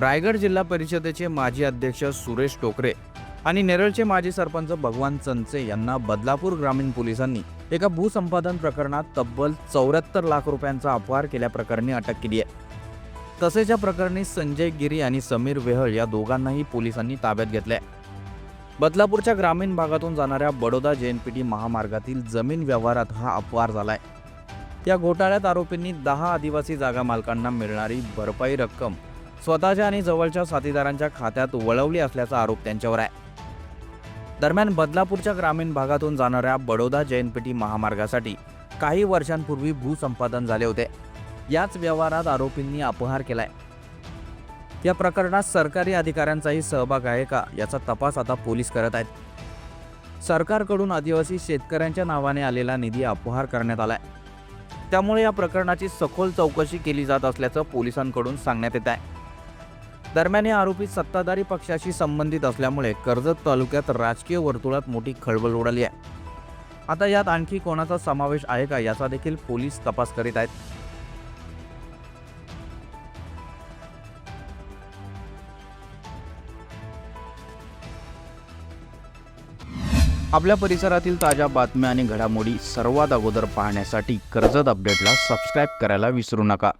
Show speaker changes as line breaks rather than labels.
रायगड जिल्हा परिषदेचे माजी अध्यक्ष सुरेश टोकरे आणि नेरळचे माजी सरपंच भगवान चंचे यांना बदलापूर ग्रामीण पोलिसांनी एका भूसंपादन प्रकरणात तब्बल चौऱ्याहत्तर लाख रुपयांचा अपहार केल्याप्रकरणी अटक केली आहे. तसेच या प्रकरणी संजय गिरी आणि समीर वेहळ या दोघांनाही पोलिसांनी ताब्यात घेतले बदलापूरच्या ग्रामीण भागातून जाणाऱ्या बडोदा जेएनपीटी महामार्गातील जमीन व्यवहारात हा अपहार झालाय. या घोटाळ्यात आरोपींनी दहा आदिवासी जागा मालकांना मिळणारी भरपाई रक्कम स्वतःच्या आणि जवळच्या साथीदारांच्या खात्यात वळवली असल्याचा आरोप त्यांच्यावर आहे. दरम्यान बदलापूरच्या ग्रामीण भागातून जाणाऱ्या बडोदा जैनपेटी महामार्गासाठी काही वर्षांपूर्वी भूसंपादन झाले होते. याच व्यवहारात आरोपींनी अपहार केलाय. या प्रकरणात सरकारी अधिकाऱ्यांचाही सहभाग आहे का याचा तपास आता पोलीस करत आहेत. सरकारकडून आदिवासी शेतकऱ्यांच्या नावाने आलेला निधी अपहार करण्यात आलाय. त्यामुळे या प्रकरणाची सखोल चौकशी केली जात असल्याचं पोलिसांकडून सांगण्यात येत आहे. दरम्यान हे आरोपी सत्ताधारी पक्षाशी संबंधित असल्यामुळे कर्जत तालुक्यात राजकीय वर्तुळात मोठी खळबळ उडाली आहे. आता यात आणखी कोणाचा समावेश आहे का याचा देखील पोलीस तपास करीत आहेत. आपल्या परिसरातील ताज्या बातम्या आणि घडामोडी सर्वात अगोदर पाहण्यासाठी कर्जत अपडेटला सबस्क्राईब करायला विसरू नका.